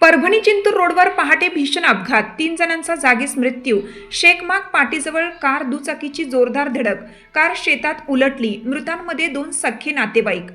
परभणी चिंतूर रोडवर पहाटे भीषण अपघात. तीन जणांचा जागीच मृत्यू. शेखमाग पाटीजवळ कार दुचाकीची जोरदार धडक. कार शेतात उलटली. मृतांमध्ये दोन सख्खे नातेवाईक.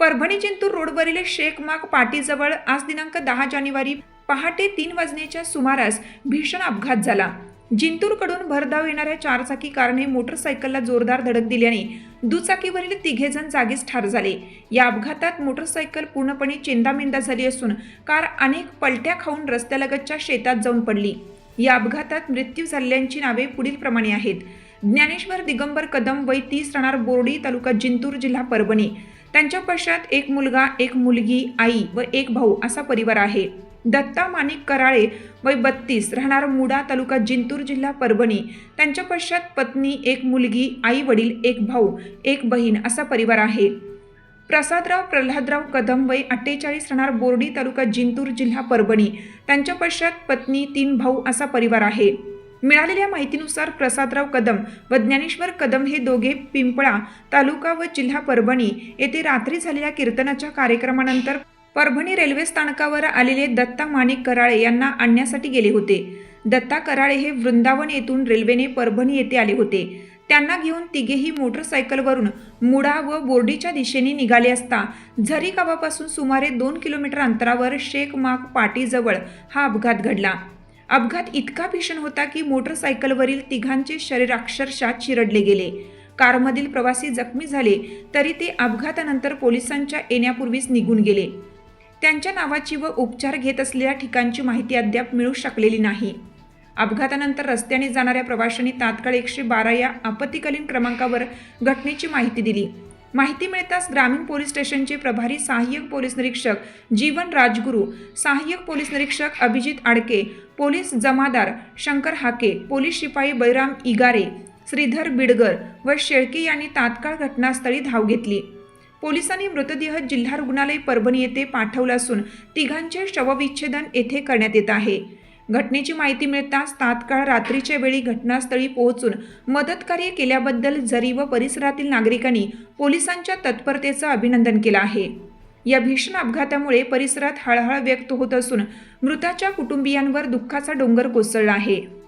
परभणी चिंतूर रोडवरील शेखमाग पाटीजवळ आज दिनांक दहा जानेवारी पहाटे तीन वाजण्याच्या सुमारास भीषण अपघात झाला. जिंतूरकडून भरधाव येणाऱ्या चारचाकी कारने मोटरसायकलला जोरदार धडक दिल्याने दुचाकीवरील तिघेजण जागीच ठार झाले. या अपघातात मोटरसायकल पूर्णपणे चेंदामेंदा झाली असून कार अनेक पलट्या खाऊन रस्त्यालगतच्या शेतात जाऊन पडली. या अपघातात मृत्यू झालेल्यांची नावे पुढील प्रमाणे आहेत. ज्ञानेश्वर दिगंबर कदम वय तीस राहणार बोर्डी तालुका जिंतूर जिल्हा परभणी. त्यांच्या पश्चात एक मुलगा एक मुलगी आई व एक भाऊ असा परिवार आहे. दत्ता माणिक कराळे वय बत्तीस राहणार मुडा तालुका जिंतूर जिल्हा परभणी. त्यांच्या पश्चात पत्नी एक मुलगी आई वडील एक भाऊ एक बहीण असा परिवार आहे. प्रसादराव प्रल्हादराव कदम वय अठ्ठेचाळीस राहणार बोर्डी तालुका जिंतूर जिल्हा परभणी. त्यांच्या पश्चात पत्नी तीन भाऊ असा परिवार आहे. मिळालेल्या माहितीनुसार प्रसादराव कदम व ज्ञानेश्वर कदम हे दोघे पिंपळा तालुका व जिल्हा परभणी येथे रात्री झालेल्या कीर्तनाच्या कार्यक्रमानंतर परभणी रेल्वे स्थानकावर आलेले दत्ता माणिक कराळे यांना आणण्यासाठी गेले होते. दत्ता कराळे हे वृंदावन येथून रेल्वेने परभणी येथे आले होते. त्यांना घेऊन तिघेही मोटरसायकलवरून मुडा व बोर्डीच्या दिशेने निघाले असता झरी गावापासून सुमारे दोन किलोमीटर अंतरावर शेख माग पाटीजवळ हा अपघात घडला. अपघात इतका भीषण होता की मोटरसायकलवरील तिघांचे शरीर अक्षरशः चिरडले गेले. कारमधील प्रवासी जखमी झाले तरी ते अपघातानंतर पोलिसांच्या येण्यापूर्वीच निघून गेले. त्यांच्या नावाची व उपचार घेत असलेल्या ठिकाणची माहिती अद्याप मिळू शकलेली नाही. अपघातानंतर रस्त्याने जाणाऱ्या प्रवाशांनी तात्काळ एकशे बारा या आपत्कालीन क्रमांकावर घटनेची माहिती दिली. माहिती मिळताच ग्रामीण पोलीस स्टेशनचे प्रभारी सहाय्यक पोलीस निरीक्षक जीवन राजगुरू सहाय्यक पोलीस निरीक्षक अभिजित आडके पोलीस जमादार शंकर हाके पोलीस शिपाई बैराम इगारे श्रीधर बिडगर व शेळके यांनी तात्काळ घटनास्थळी धाव घेतली. पोलिसांनी मृतदेह जिल्हा रुग्णालय परभणी येथे पाठवला असून तिघांचे शवविच्छेदन येथे करण्यात येत आहे. घटनेची माहिती मिळताच तात्काळ रात्रीच्या वेळी घटनास्थळी पोहोचून मदतकार्य केल्याबद्दल झरी व परिसरातील नागरिकांनी पोलिसांच्या तत्परतेचं अभिनंदन केलं आहे. या भीषण अपघातामुळे परिसरात हळहळ व्यक्त होत असून मृताच्या कुटुंबियांवर दुःखाचा डोंगर कोसळला आहे.